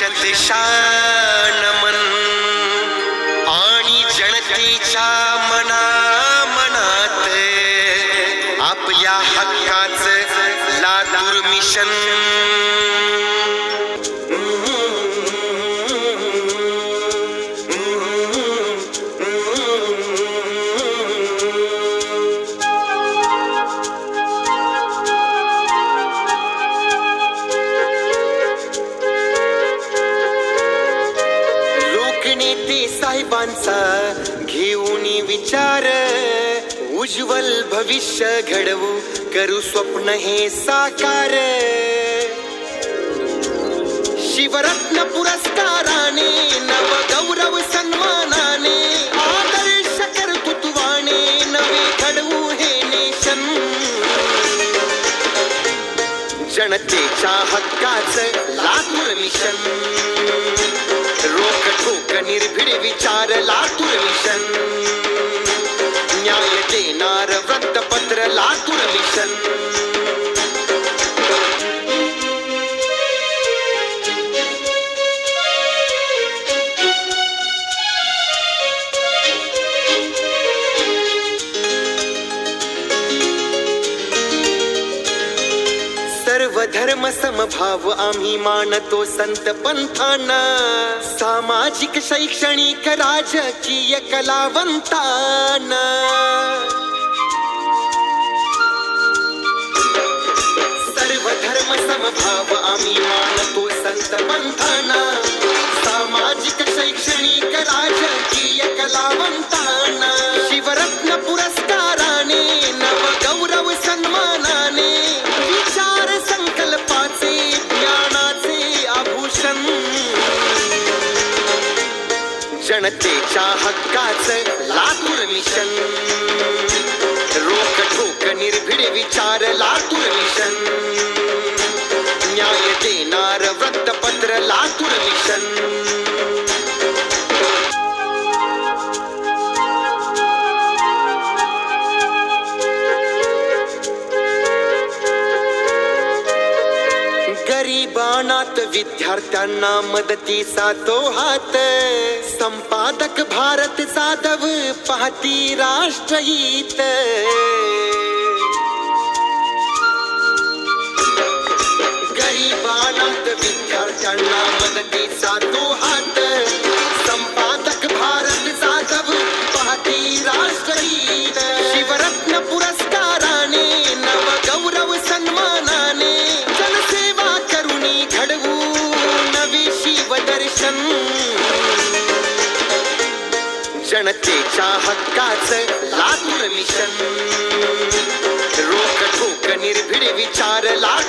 खुशते शान मन आणि जनतेच्या मना मनात आपल्या हक्काच लातूर मिशन. साहेबांचा घेऊन विचार. उज्ज्वल भविष्य घडवू करू स्वप्न हे साकार. शिवरत्न पुरस्काराने नव गौरव सन्मानाने आदर्श कर्तृत्वाने नवे घडवू हे नेशन. जनतेच्या हक्काच लातूर मिशन. विचार लातूर मिशन न्याय देणार वृत्तपत्र लातूर सर्व धर्म समभाव आम्ही मानतो संत पंथांना. सामाजिक शैक्षणिक राजकीय कलावंतांना. सर्व धर्म समभाव आम्ही मानतो संत पंथा जनतेच्या हक्काचं लातूर मिशन. गरीबानात विद्यार्थ्यांना मदतीचा तो हात. संपादक भारत जाधव पाहती राष्ट्रहित गरीबानात विद्यार्थ्यांना मदतीचा तो शिवदर्शन जनतेच्या हक्काच लातूर मिशन रोख ठोक निर्भीड विचार लातूर